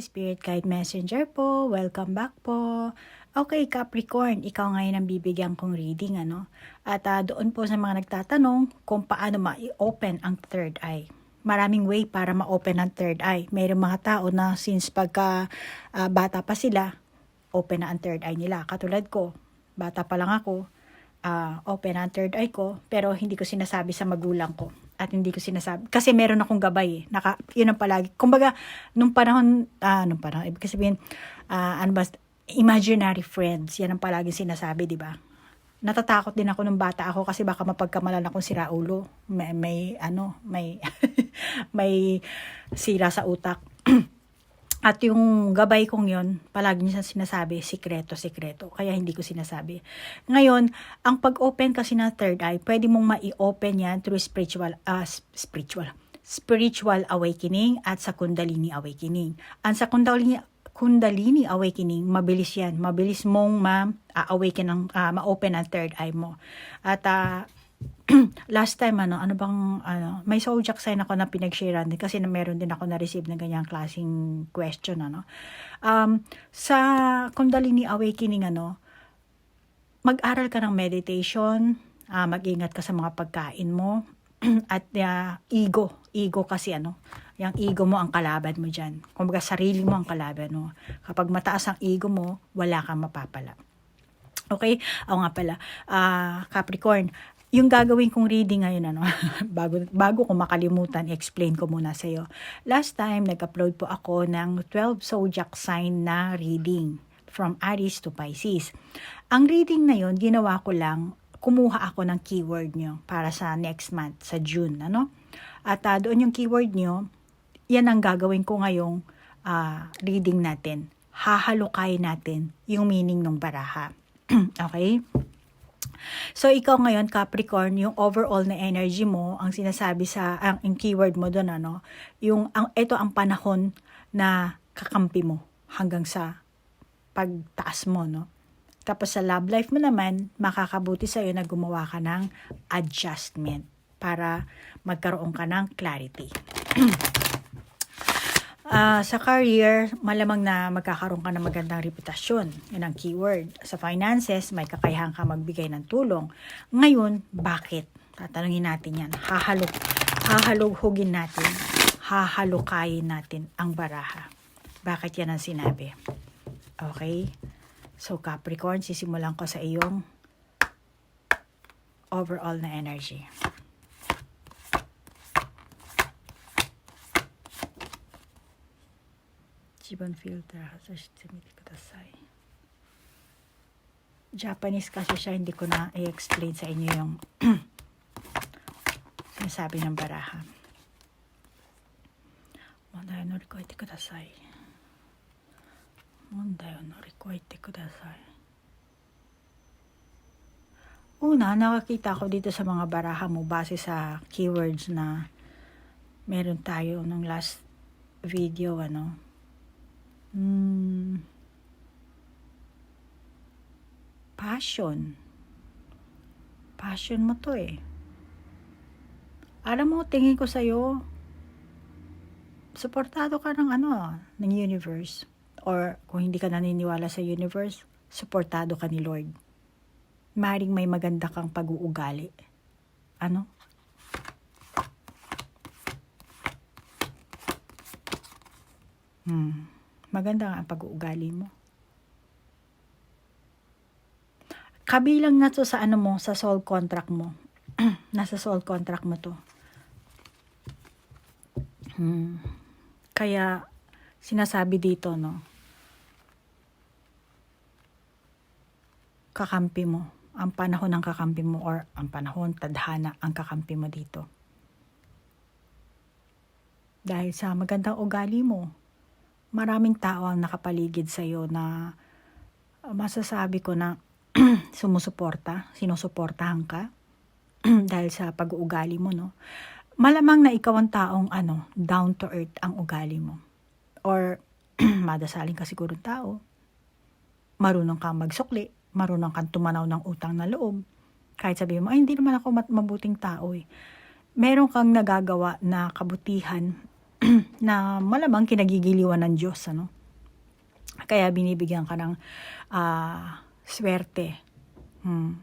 Spirit Guide Messenger po. Welcome back po. Okay, Capricorn, ikaw ngayon ang bibigyan kong reading, ano? At ah, doon po sa mga nagtatanong kung paano ma-open ang third eye. Maraming way para ma-open ang third eye. Mayroong mga tao na since pagka ah, bata pa sila, open na ang third eye nila. Katulad ko, bata pa lang ako, ah, open ang third eye ko, pero hindi ko sinasabi sa magulang ko. At hindi ko sinasabi, kasi meron akong gabay eh. Naka, yun ang palagi. Kumbaga, nung panahon, ah, nung panahon, ibig sabihin, ah, ano ba, imaginary friends, yan ang palagi sinasabi, di ba? Natatakot din ako nung bata ako kasi baka mapagkamalan akong sira ulo. May, may ano, may, may sira sa utak. At yung gabay kong yon palagi niya sinasabi, sikreto, sikreto. Kaya hindi ko sinasabi. Ngayon, ang pag-open kasi ng third eye, pwede mong ma-open yan through spiritual, s- spiritual, spiritual awakening at sa kundalini awakening. Ang sa kundalini, kundalini awakening, mabilis yan. Mabilis mong ma-awaken, ang, ah, ma-open ang third eye mo. At ah, last time ano ano bang ano may zodiac sign ako na pinag-sharean din kasi na meron din ako na receive na ganyang klaseng question ano um sa Kundalini awakening ano mag-aral ka ng meditation ah, mag-ingat ka sa mga pagkain mo at ah, ego ego kasi ano yung ego mo ang kalaban mo diyan kumbaga sarili mo ang kalaban mo kapag mataas ang ego mo wala kang mapapala Okay? Oo nga pala. Ah, Capricorn, yung gagawin kong reading ngayon, ano, bago, bago ko makalimutan, explain ko muna sa iyo. Last time, nag-upload po ako ng 12 zodiac sign na reading from Aries to Pisces. Ang reading na yon ginawa ko lang, kumuha ako ng keyword nyo para sa next month, sa June, ano? At ah, doon yung keyword nyo, yan ang gagawin ko ngayong ah, reading natin. Hahalukay natin yung meaning ng baraha. okay? So, ikaw ngayon, Capricorn, yung overall na energy mo, ang sinasabi sa, ang, yung keyword mo doon, ano, yung, ang, ito ang panahon na kakampi mo hanggang sa pagtaas mo, no? Tapos sa love life mo naman, makakabuti sa'yo na gumawa ka ng adjustment para magkaroon ka ng clarity. Ah, sa career, malamang na magkakaroon ka ng magandang reputasyon. Yan ang keyword. Sa finances, may kakayahan ka magbigay ng tulong. Ngayon, bakit? Tatanungin natin yan. Hahalog, hahalughugin natin, hahalukayin natin ang baraha. Bakit yan ang sinabi? Okay? So, Capricorn, sisimulan ko sa iyong overall na energy. 一番フィルター外してみてください Japanese kasi siya hindi ko na i-explain sa inyo yung sinasabi ng baraha 問題を乗り越えてください問題を乗り越えてください Una, nakakita ko dito sa mga baraha mo base sa keywords na meron tayo nung last video, ano, Hmm. Passion. Passion mo to eh. Alam mo, tingin ko sa'yo, suportado ka ng ano, ng universe. Or kung hindi ka naniniwala sa universe, suportado ka ni Lord. Maring may maganda kang pag-uugali. Ano? Hmm maganda nga ang pag-uugali mo. Kabilang na to sa ano mo, sa soul contract mo. Nasa soul contract mo to. Hmm. Kaya, sinasabi dito, no, kakampi mo. Ang panahon ng kakampi mo or ang panahon, tadhana, ang kakampi mo dito. Dahil sa magandang ugali mo, maraming tao ang nakapaligid sa iyo na masasabi ko na sumusuporta, sinusuportahan ka dahil sa pag-uugali mo, no? Malamang na ikaw ang taong ano, down to earth ang ugali mo. Or madasaling ka siguro tao. Marunong kang magsukli, marunong kang tumanaw ng utang na loob. Kahit sabihin mo, ay hindi naman ako mabuting tao eh. Meron kang nagagawa na kabutihan na malamang kinagigiliwan ng Diyos, ano? Kaya binibigyan ka ng ah, swerte. Hmm.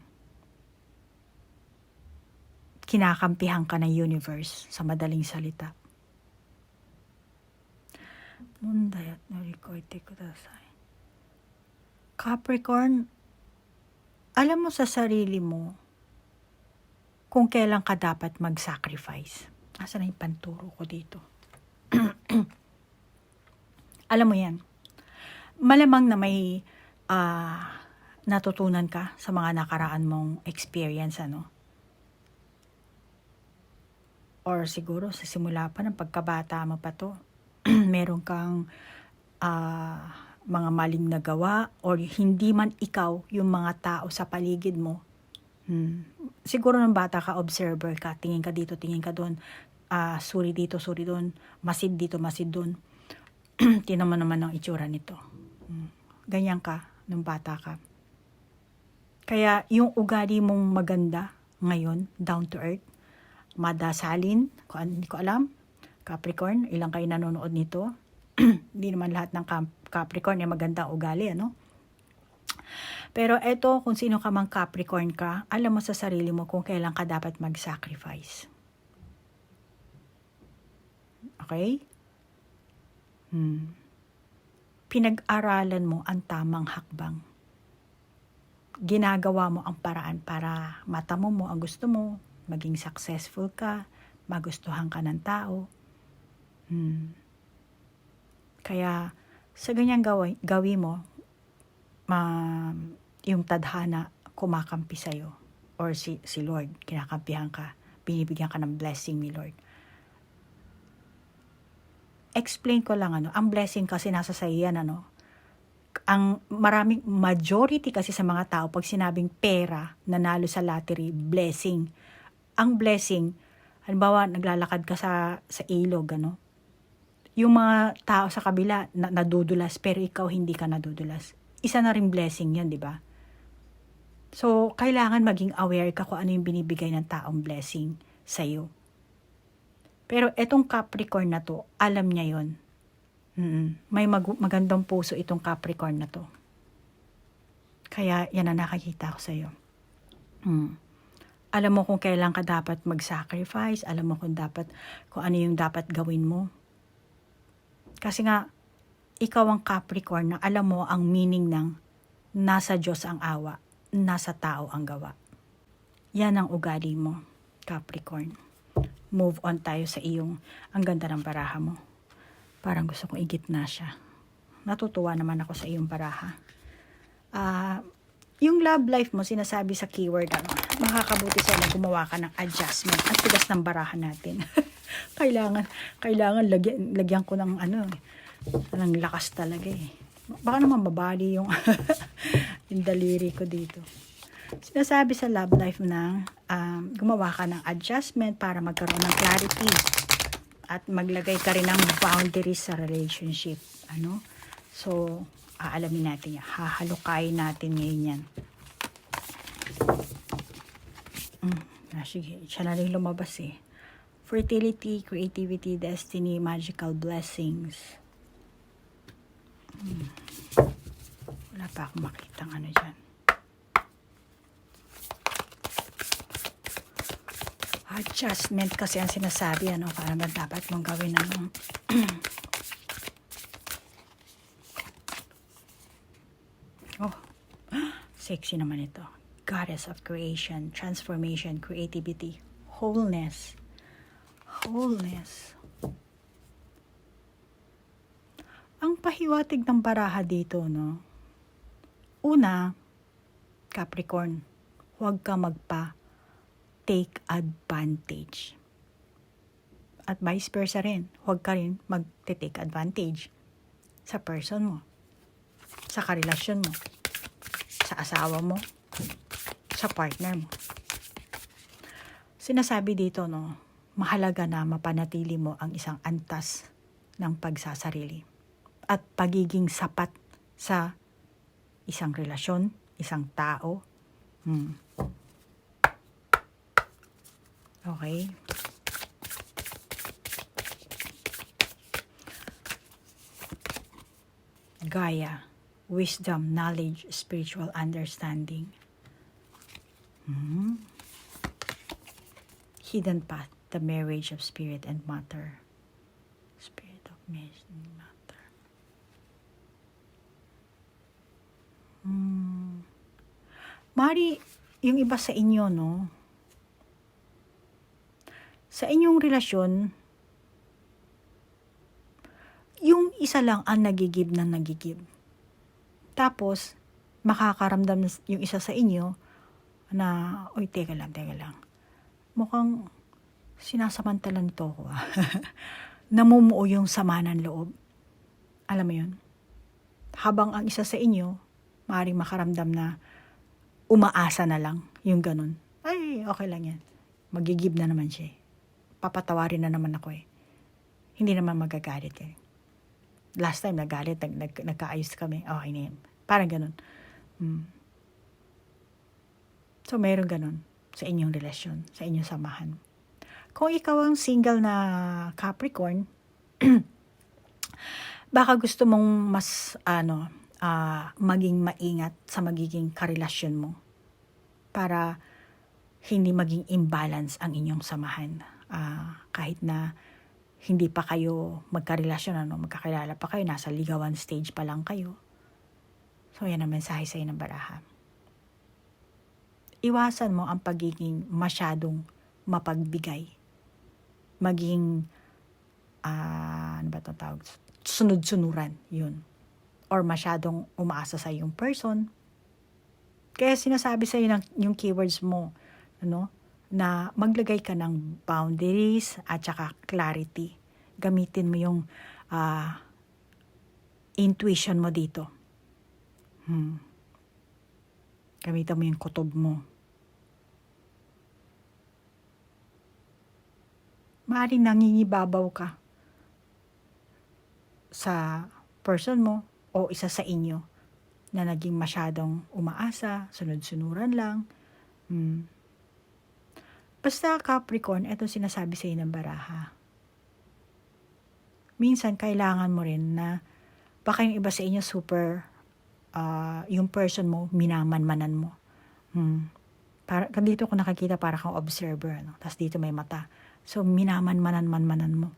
Kinakampihan ka ng universe sa madaling salita. Munday at norikoite kudasai. Capricorn, alam mo sa sarili mo kung kailan ka dapat mag-sacrifice. Asa na yung panturo ko dito? alam mo yan. Malamang na may ah, natutunan ka sa mga nakaraan mong experience, ano? Or siguro sa simula pa ng pagkabata mo pa to, meron kang ah, mga maling nagawa or hindi man ikaw yung mga tao sa paligid mo. Hmm. Siguro ng bata ka, observer ka, tingin ka dito, tingin ka doon, ah suri dito, suri doon, masid dito, masid doon. Tinan mo naman ang itsura nito. Hmm. Ganyan ka nung bata ka. Kaya yung ugali mong maganda ngayon, down to earth, madasalin, hindi ko alam, Capricorn, ilang kayo nanonood nito? Hindi naman lahat ng Cap- Capricorn ay maganda ugali, ano? Pero eto, kung sino ka mang Capricorn ka, alam mo sa sarili mo kung kailan ka dapat mag-sacrifice. Okay? Hmm. Pinag-aralan mo ang tamang hakbang. Ginagawa mo ang paraan para matamo mo ang gusto mo, maging successful ka, magustuhan ka ng tao. Hmm. Kaya sa ganyang gawi, gawi mo, ma, yung tadhana kumakampi sa'yo or si, si Lord, kinakampihan ka, binibigyan ka ng blessing ni Lord. Explain ko lang ano, ang blessing kasi nasa sa yan ano. Ang maraming majority kasi sa mga tao pag sinabing pera, nanalo sa lottery, blessing. Ang blessing, halimbawa naglalakad ka sa sa ilog ano. Yung mga tao sa kabila na, nadudulas pero ikaw hindi ka nadudulas. Isa na rin blessing 'yan, 'di ba? So, kailangan maging aware ka kung ano yung binibigay ng taong blessing sa iyo. Pero etong Capricorn na to, alam niya yon. Mm, may mag- magandang puso itong Capricorn na to. Kaya yan ang nakakita ko sa iyo. Mm. Alam mo kung kailan ka dapat mag-sacrifice, alam mo kung dapat kung ano yung dapat gawin mo. Kasi nga ikaw ang Capricorn na alam mo ang meaning ng nasa Diyos ang awa, nasa tao ang gawa. Yan ang ugali mo, Capricorn. Move on tayo sa iyong, ang ganda ng baraha mo. Parang gusto kong igit na siya. Natutuwa naman ako sa iyong baraha. Ah, yung love life mo, sinasabi sa keyword, ano, makakabuti sa'yo na gumawa ka ng adjustment. Ang tigas ng baraha natin. kailangan, kailangan lagyan, lagyan ko ng ano, ng lakas talaga eh. Baka naman mabali yung, yung daliri ko dito. Sinasabi sa love life na um, gumawa ka ng adjustment para magkaroon ng clarity at maglagay ka rin ng boundaries sa relationship. Ano? So, aalamin natin yan. Hahalukayin natin ngayon yan. Mm, ah, sige, siya na rin lumabas eh. Fertility, creativity, destiny, magical blessings. Hmm. Wala pa akong makitang ano dyan. Adjustment kasi ang sinasabi, ano, para ba dapat mong gawin, ano. oh, sexy naman ito. Goddess of creation, transformation, creativity, wholeness. Wholeness. Ang pahiwatig ng baraha dito, no? Una, Capricorn, huwag ka magpa take advantage. At vice versa rin, huwag ka rin mag-take advantage sa person mo, sa karelasyon mo, sa asawa mo, sa partner mo. Sinasabi dito, no, mahalaga na mapanatili mo ang isang antas ng pagsasarili at pagiging sapat sa isang relasyon, isang tao. Hmm. Okay. Gaya, wisdom, knowledge, spiritual understanding. Mm-hmm. Hidden path, the marriage of spirit and matter. Spirit of matter. Mm. Mari, yung iba sa inyo, no? Sa inyong relasyon, yung isa lang ang nagigib na nagigib. Tapos, makakaramdam yung isa sa inyo na, oy, teka lang, teka lang. Mukhang sinasamantala nito ako ah. Namumuo yung sama ng loob. Alam mo yun? Habang ang isa sa inyo, maaaring makaramdam na umaasa na lang yung ganun. Ay, okay lang yan. Magigib na naman siya. Papatawarin na naman ako eh. Hindi naman magagalit eh. Last time nagalit, nag, nag, nagkaayos kami. Okay na yan. Parang ganun. Hmm. So, mayroon ganun sa inyong relasyon, sa inyong samahan. Kung ikaw ang single na Capricorn, baka gusto mong mas ano ah, maging maingat sa magiging karelasyon mo para hindi maging imbalance ang inyong samahan Ah, kahit na hindi pa kayo magkarelasyon ano magkakilala pa kayo nasa ligawan stage pa lang kayo. So yan ang mensahe sa ng baraha iwasan mo ang pagiging masyadong mapagbigay. Maging ah, ano ba 'tong tawag? Sunod-sunuran yun. Or masyadong umaasa sa yung person. Kaya sinasabi sa ng yung keywords mo ano na maglagay ka ng boundaries at saka clarity gamitin mo yung ah, intuition mo dito hmm. gamitin mo yung kutob mo maaaring nangingibabaw ka sa person mo o isa sa inyo na naging masyadong umaasa, sunod-sunuran lang. Hmm. Basta Capricorn, ito sinasabi sa ng baraha. Minsan, kailangan mo rin na baka yung iba sa inyo super, ah, yung person mo, minamanmanan mo. Hmm. Para, dito ko nakakita para kang observer. No? Tapos dito may mata. So, minamanmanan-manmanan mo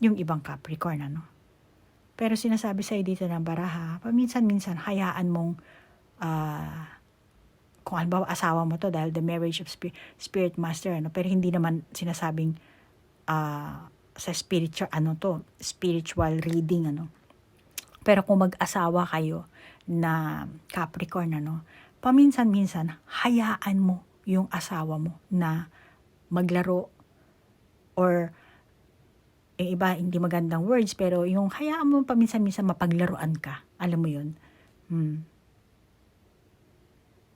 yung ibang Capricorn, ano. Pero sinasabi sa'yo dito ng baraha, paminsan-minsan, hayaan mong, ah, kung halimbawa asawa mo to dahil the marriage of spirit, spirit master, ano, pero hindi naman sinasabing ah, sa spiritual, ano to, spiritual reading, ano. Pero kung mag-asawa kayo na Capricorn, ano, paminsan-minsan, hayaan mo yung asawa mo na maglaro or yung iba hindi magandang words pero yung hayaan mo paminsan-minsan mapaglaruan ka. Alam mo yun? Hmm.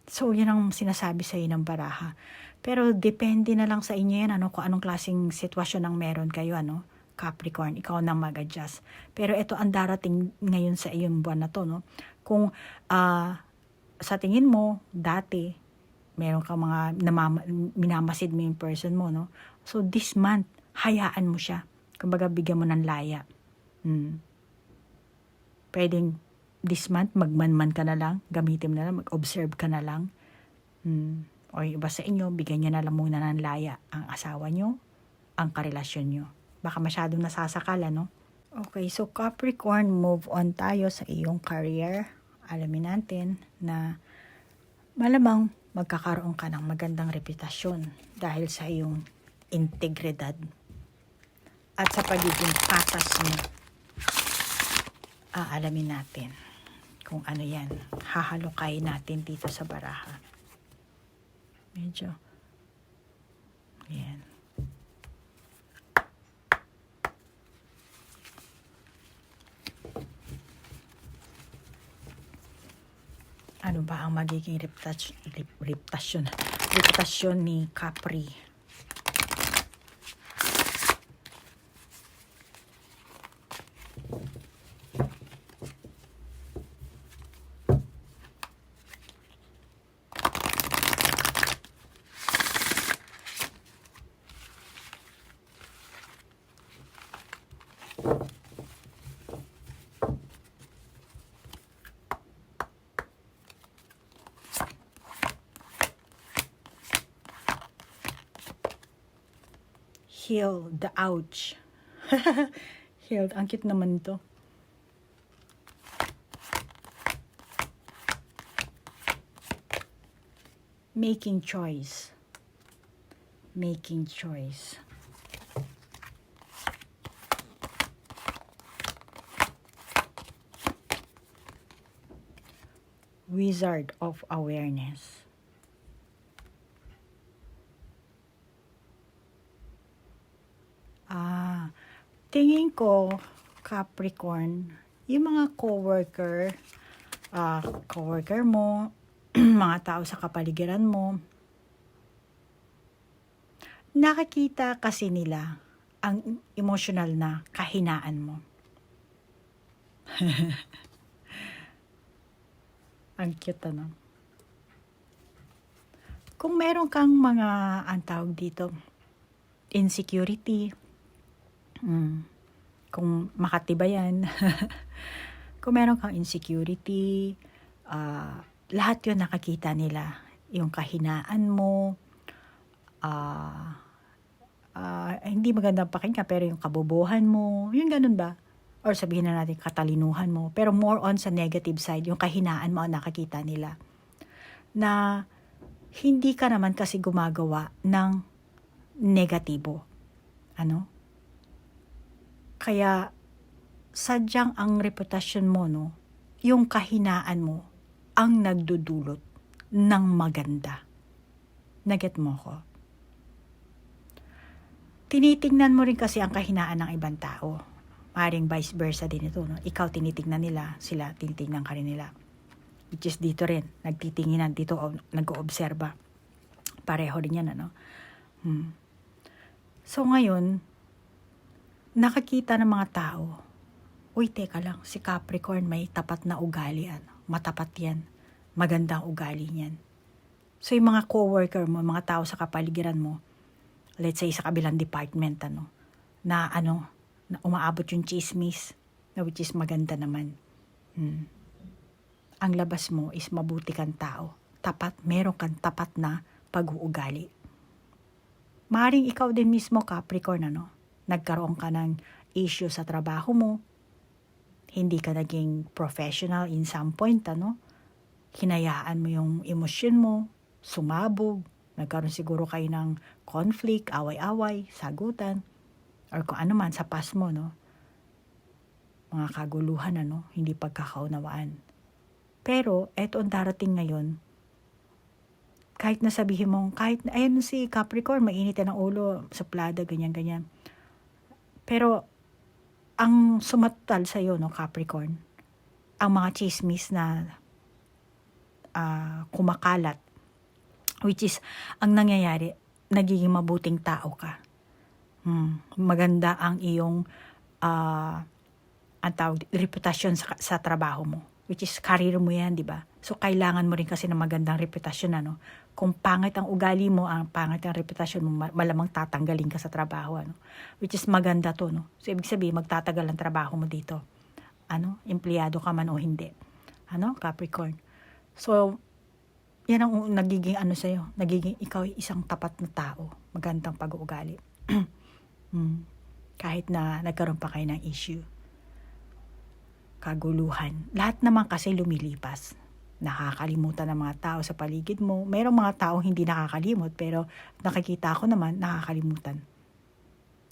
So, yun ang sinasabi sa ng baraha. Pero depende na lang sa inyo yan, ano, kung anong klaseng sitwasyon ang meron kayo, ano, Capricorn, ikaw na mag-adjust. Pero ito ang darating ngayon sa iyong buwan na to, no? Kung ah, sa tingin mo, dati, meron ka mga namama, minamasid mo yung person mo, no? So, this month, hayaan mo siya. Kumbaga, bigyan mo ng laya. Hmm. Pwedeng this month, magmanman ka na lang, gamitin mo na lang, mag-observe ka na lang. Hmm. O iba sa inyo, bigyan nyo na lang muna ng laya ang asawa nyo, ang karelasyon nyo. Baka masyadong nasasakala, no? Okay, so Capricorn, move on tayo sa iyong career. Alamin natin na malamang magkakaroon ka ng magandang reputasyon dahil sa iyong integridad at sa pagiging patas mo. Aalamin natin kung ano yan. Hahalukay natin dito sa baraha. Medyo. Yan. Ano ba ang magiging reputasyon, reputasyon, reputasyon ni Capri? Heal the ouch. Healed. Ang cute naman to. Making choice. Making choice. Wizard of Awareness. Ah, tingin ko, Capricorn, yung mga coworker, ah, coworker mo, mga tao sa kapaligiran mo, nakakita kasi nila ang emotional na kahinaan mo. ang cute ano. Kung meron kang mga, ang tawag dito, insecurity, mm, kung makatibayan, kung meron kang insecurity, ah, lahat yun nakakita nila. Yung kahinaan mo, ah, ah, hindi magandang pakinggan, pero yung kabobohan mo, yung ganun ba? Or sabihin na natin katalinuhan mo. Pero more on sa negative side, yung kahinaan mo ang nakakita nila. Na hindi ka naman kasi gumagawa ng negatibo. Ano? Kaya sadyang ang reputasyon mo, no, yung kahinaan mo, ang nagdudulot ng maganda. Naget mo ko? Tinitingnan mo rin kasi ang kahinaan ng ibang tao. Maring vice versa din ito. No? Ikaw tinitingnan nila, sila tinitingnan ka rin nila. Which is dito rin, nagtitinginan dito, o, nag-oobserba. Pareho rin yan, ano? Hmm. So ngayon, nakakita ng mga tao, uy, teka lang, si Capricorn may tapat na ugali, ano? Matapat yan. Magandang ugali niyan. So yung mga coworker mo, mga tao sa kapaligiran mo, let's say sa kabilang department, ano, na ano, na umaabot yung chismis, na which is maganda naman. Hmm. Ang labas mo is mabuti kang tao. Tapat, meron kang tapat na pag-uugali. Maring ikaw din mismo, Capricorn, ano, nagkaroon ka ng issue sa trabaho mo, hindi ka naging professional in some point, ano, hinayaan mo yung emosyon mo, sumabog, nagkaroon siguro kayo ng conflict, away-away, sagutan, or kung ano man sa past mo, no? Mga kaguluhan, ano? Hindi pagkakaunawaan. Pero, eto ang darating ngayon, kahit na sabihin mo, kahit, ayun si Capricorn, mainit ang ulo, suplada, ganyan-ganyan. Pero, ang sumatal sa'yo, no, Capricorn, ang mga chismis na ah, kumakalat, which is, ang nangyayari, nagiging mabuting tao ka. Hmm, maganda ang iyong ah, ang tawag, reputasyon sa, sa trabaho mo. Which is, career mo yan, di ba? So, kailangan mo rin kasi ng magandang reputasyon, ano? Kung pangit ang ugali mo, ang pangit ang reputasyon mo, ma- malamang tatanggalin ka sa trabaho, ano? Which is, maganda to, no? So, ibig sabihin, magtatagal ang trabaho mo dito. Ano? Empleyado ka man o hindi. Ano? Capricorn. So, yan ang nagiging ano sa'yo. Nagiging ikaw isang tapat na tao. Magandang pag-uugali. hmm. Kahit na nagkaroon pa kayo ng issue kaguluhan. Lahat naman kasi lumilipas. Nakakalimutan ng mga tao sa paligid mo. Merong mga taong hindi nakakalimot, pero nakikita ko naman nakakalimutan.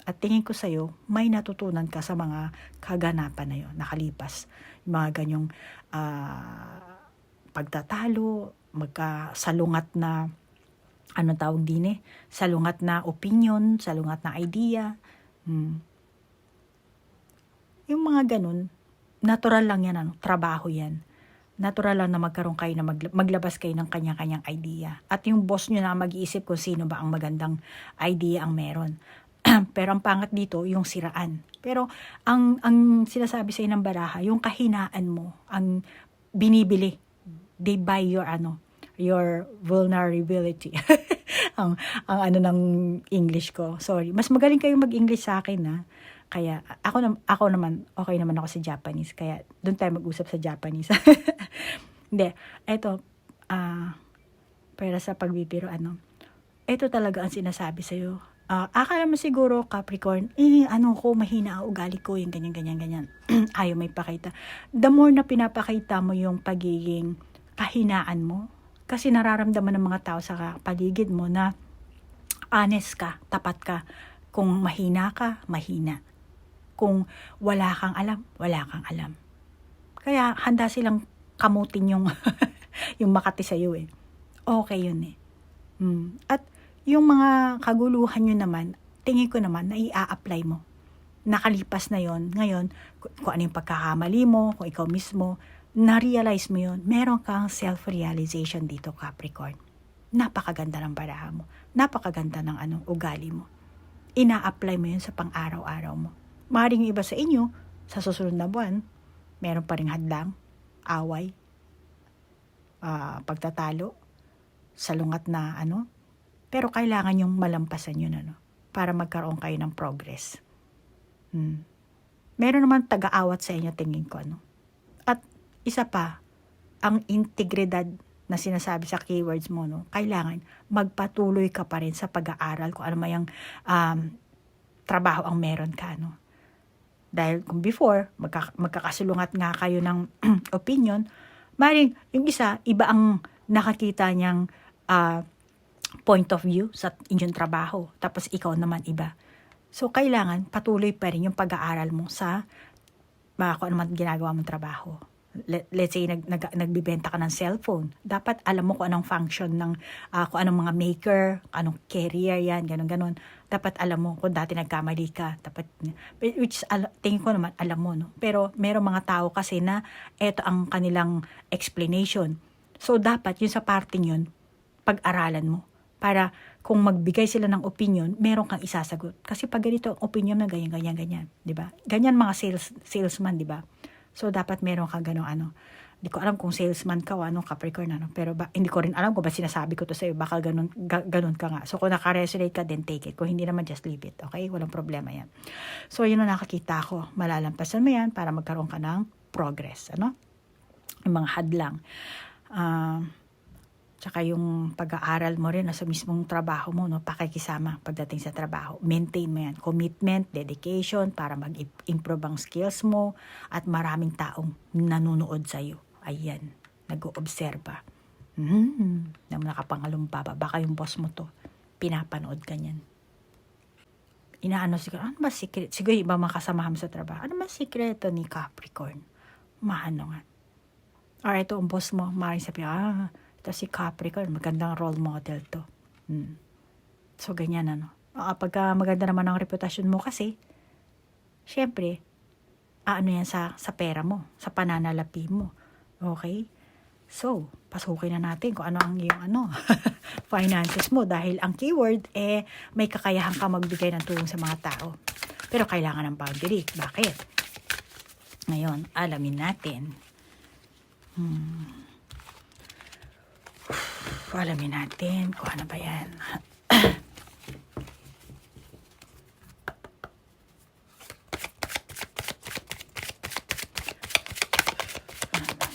At tingin ko sa'yo, may natutunan ka sa mga kaganapan na yun, nakalipas. Yung mga ganyong ah, pagtatalo, magkasalungat na, ano tawag din eh, salungat na opinion, salungat na idea. Hmm. Yung mga ganun, natural lang yan, ano, trabaho yan. Natural lang na magkaroon kayo na magla- maglabas kayo ng kanya-kanyang idea. At yung boss nyo na mag-iisip kung sino ba ang magandang idea ang meron. Pero ang pangat dito, yung siraan. Pero ang ang sinasabi sa ng baraha, yung kahinaan mo, ang binibili. They buy your ano, your vulnerability. ang ang ano ng English ko. Sorry. Mas magaling kayong mag-English sa akin na. Kaya ako nam ako naman okay naman ako sa Japanese kaya doon tayo mag-usap sa Japanese. Hindi, eto ah para sa pagbibiro ano. Ito talaga ang sinasabi sa iyo. Ah, akala mo siguro, Capricorn, eh, ano ko, mahina ang ugali ko, yung ganyan, ganyan, ganyan. Ayaw may pakita. The more na pinapakita mo yung pagiging kahinaan mo, kasi nararamdaman ng mga tao sa paligid mo na honest ka, tapat ka. Kung mahina ka, mahina. Kung wala kang alam, wala kang alam. Kaya handa silang kamutin yung, yung makati sa'yo eh. Okay yun eh. Mm. At yung mga kaguluhan nyo naman, tingin ko naman na i-apply mo. Nakalipas na yon Ngayon, kung ano yung pagkakamali mo, kung ikaw mismo, na-realize mo yon meron kang self-realization dito, Capricorn. Napakaganda ng baraha mo. Napakaganda ng anong ugali mo. Ina-apply mo yun sa pang-araw-araw mo. Maring iba sa inyo, sa susunod na buwan, meron pa rin hadlang, away, ah, pagtatalo, salungat na ano, pero kailangan yung malampasan yun ano, para magkaroon kayo ng progress. Hmm. Meron naman taga-awat sa inyo tingin ko ano. At isa pa, ang integridad na sinasabi sa keywords mo, no, kailangan magpatuloy ka pa rin sa pag-aaral kung ano mayang um, trabaho ang meron ka. No? Dahil kung before, magka, magkakasulungat nga kayo ng opinion, maring yung isa, iba ang nakakita niyang ah, point of view sa inyong trabaho. Tapos ikaw naman iba. So, kailangan patuloy pa rin yung pag-aaral mo sa mga kung ano man ginagawa mong trabaho. Let, let's say, nag, nag, nagbibenta ka ng cellphone. Dapat alam mo kung anong function ng, ah, kung anong mga maker, anong carrier yan, ganun, ganun. Dapat alam mo kung dati nagkamali ka. Dapat, which al- tingin ko naman, alam mo, no? Pero, meron mga tao kasi na, eto ang kanilang explanation. So, dapat yun sa parting yun, pag-aralan mo. Para kung magbigay sila ng opinion, meron kang isasagot. Kasi pag ganito, ang opinion na ganyan, ganyan, ganyan. ba? Ganyan mga sales, salesman, di ba? So, dapat meron kang ganong ano. Hindi ko alam kung salesman ka o ano, Capricorn, ano. Pero ba, hindi ko rin alam kung ba sinasabi ko to sa'yo. Baka ganun, ga, ganun ka nga. So, kung naka-resonate ka, then take it. Kung hindi naman, just leave it. Okay? Walang problema yan. So, yun ang nakakita ko. Malalampasan mo yan para magkaroon ka ng progress. Ano? Yung mga hadlang. Um, Tsaka yung pag-aaral mo rin sa mismong trabaho mo, no, pakikisama pagdating sa trabaho. Maintain mo yan. Commitment, dedication, para mag-improve ang skills mo at maraming taong nanonood sa'yo. Ayan, nag-oobserba. Hmm, na nakapangalumpaba. Baka yung boss mo to, pinapanood ka niyan. Inaano siguro, ano ba secret? Siguro iba mga kasamahan sa trabaho. Ano ba sikreto ni Capricorn? Maano nga. Or ito ang boss mo, maaaring sabi, ah, ito si Capricorn, magandang role model to. Hmm. So, ganyan ano. Ah, pagka maganda naman ang reputasyon mo kasi, syempre, ano yan sa, sa pera mo, sa pananalapi mo. Okay? So, pasukin na natin kung ano ang iyong ano, finances mo. Dahil ang keyword, eh, may kakayahan ka magbigay ng tulong sa mga tao. Pero kailangan ng boundary. Bakit? Ngayon, alamin natin. Hmm. Alamin natin kung ano ba yan.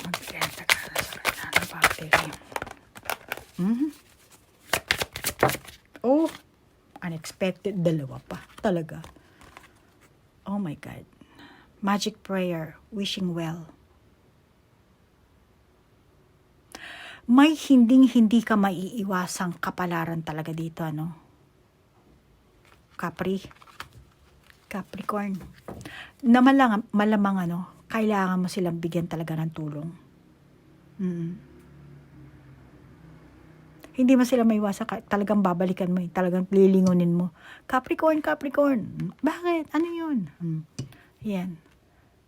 Magbenta ka na sa kailangan ng battery. Mhm. Oh, unexpected. Dalawa pa. Talaga. Oh my God. Magic prayer. Wishing well. may hinding-hindi ka maiiwasang kapalaran talaga dito, ano? Capri. Capricorn. Na malang, malamang, ano, kailangan mo silang bigyan talaga ng tulong. Mm. Hindi mo sila ka- talagang babalikan mo, eh. talagang lilingunin mo. Capricorn, Capricorn. Bakit? Ano yun? Mm. Yan.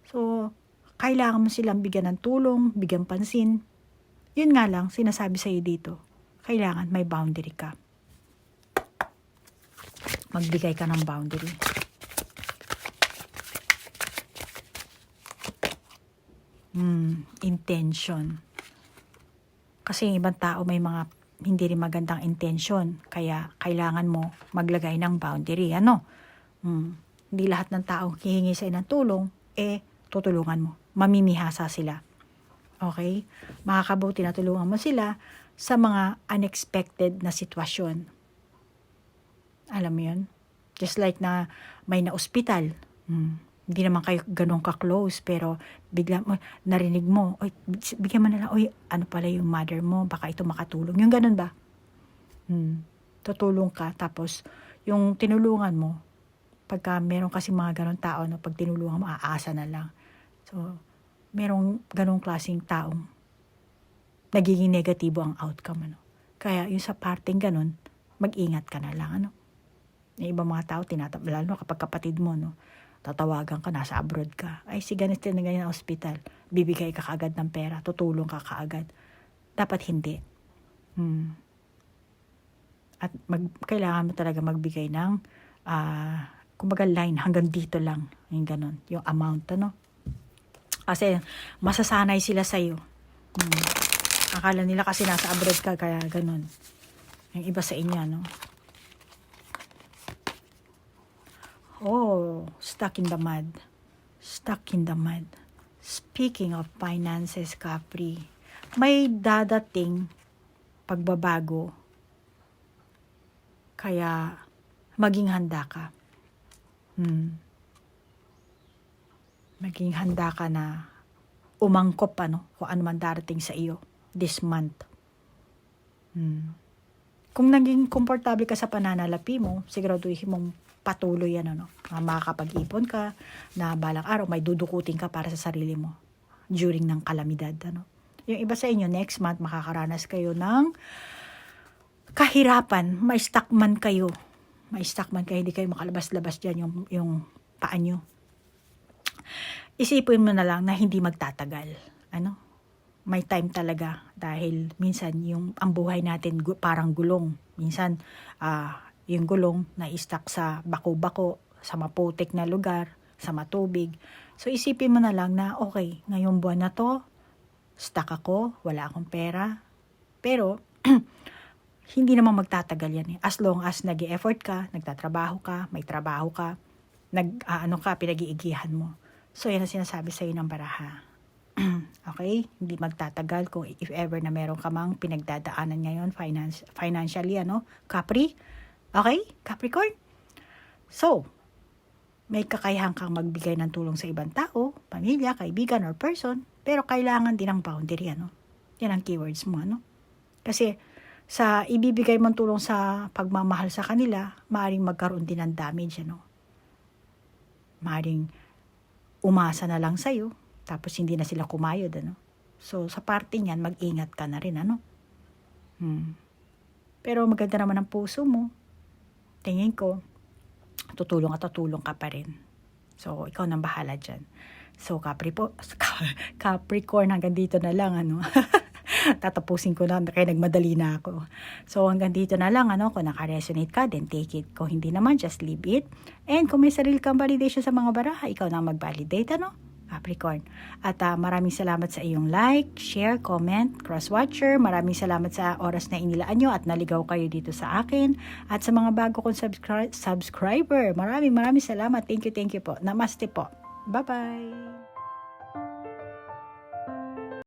So, kailangan mo silang bigyan ng tulong, bigyan pansin, yun nga lang, sinasabi sa'yo dito, kailangan may boundary ka. Magbigay ka ng boundary. Hmm, intention. Kasi ibang tao may mga hindi rin magandang intention. Kaya kailangan mo maglagay ng boundary. Ano? Hmm, hindi lahat ng tao hihingi sa'yo ng tulong, eh, tutulungan mo. Mamimihasa sila. Okay? Makakabuti na tulungan mo sila sa mga unexpected na sitwasyon. Alam mo yun? Just like na may na ospital. Hmm. Hindi naman kayo ganun ka-close, pero bigla mo, narinig mo, oy, bigyan mo na lang, oy, ano pala yung mother mo, baka ito makatulong. Yung ganun ba? Hmm. Tutulong ka, tapos yung tinulungan mo, pagka meron kasi mga ganun tao, no, pag tinulungan mo, aasa na lang. So, merong ganung klaseng taong nagiging negatibo ang outcome. Ano? Kaya yung sa parting ganun, mag-ingat ka na lang. Ano? Yung ibang mga tao, tinatab lalo kapag kapatid mo, no? Tatawagan ka, nasa abroad ka. Ay, si ganito na ganyan hospital. Bibigay ka kaagad ng pera, tutulong ka kaagad. Dapat hindi. Hmm. At mag, kailangan mo talaga magbigay ng, ah, kumbaga line, hanggang dito lang. Yung ganun, yung amount, ano? Kasi masasanay sila sa'yo. Hmm. Akala nila kasi nasa abroad ka, kaya ganun. Yung iba sa inyo, no? Oh, stuck in the mud. Stuck in the mud. Speaking of finances, Capri, may dadating pagbabago. Kaya, maging handa ka. Hmm. Maging handa ka na umangkop ano, kung ano man darating sa iyo this month. Hmm. Kung naging komportable ka sa pananalapi mo, siguraduhin mong patuloy yan, ano, na makakapag-ipon ka, na balang araw may dudukutin ka para sa sarili mo during ng kalamidad. Ano. Yung iba sa inyo, next month, makakaranas kayo ng kahirapan, may stuck man kayo. May stuck man kayo, hindi kayo makalabas-labas dyan yung, yung paa nyo. Isipin mo na lang na hindi magtatagal. Ano? May time talaga dahil minsan yung ang buhay natin gu- parang gulong. Minsan ah yung gulong na stuck sa bako-bako, sa maputik na lugar, sa matubig. So isipin mo na lang na okay, ngayong buwan na to, stuck ako, wala akong pera. Pero hindi naman magtatagal yan eh. As long as nag effort ka, nagtatrabaho ka, may trabaho ka, nag ah, ano ka, pinag-iigihan mo. So yan ang sinasabi sa ng baraha. okay? Hindi magtatagal kung if ever na meron ka mang pinagdadaanan ngayon finance, financially, ano? Capri? Okay? Capricorn? So, may kakayahan kang magbigay ng tulong sa ibang tao, pamilya, kaibigan, or person, pero kailangan din ng boundary, ano? Yan ang keywords mo, ano? Kasi, sa ibibigay mong tulong sa pagmamahal sa kanila, maaaring magkaroon din ng damage, ano? Maaaring umasa na lang sa'yo, tapos hindi na sila kumayod, ano? So, sa parte niyan, mag-ingat ka na rin, ano? Hmm. Pero maganda naman ang puso mo. Tingin ko, tutulong at tutulong ka pa rin. So, ikaw nang bahala dyan. So, Capri po, Capricorn, hanggang dito na lang, ano? Tatapusin ko na, kaya nagmadali na ako. So, hanggang dito na lang, ano? Kung naka-resonate ka, then take it. Kung hindi naman, just leave it. And kung may sarili kang validation sa mga baraha, ikaw na mag-validate, ano? Capricorn. At uh, maraming salamat sa iyong like, share, comment, cross-watcher. Maraming salamat sa oras na inilaan nyo at naligaw kayo dito sa akin. At sa mga bago kong subscri- subscriber, maraming maraming salamat. Thank you, thank you po. Namaste po. Bye-bye.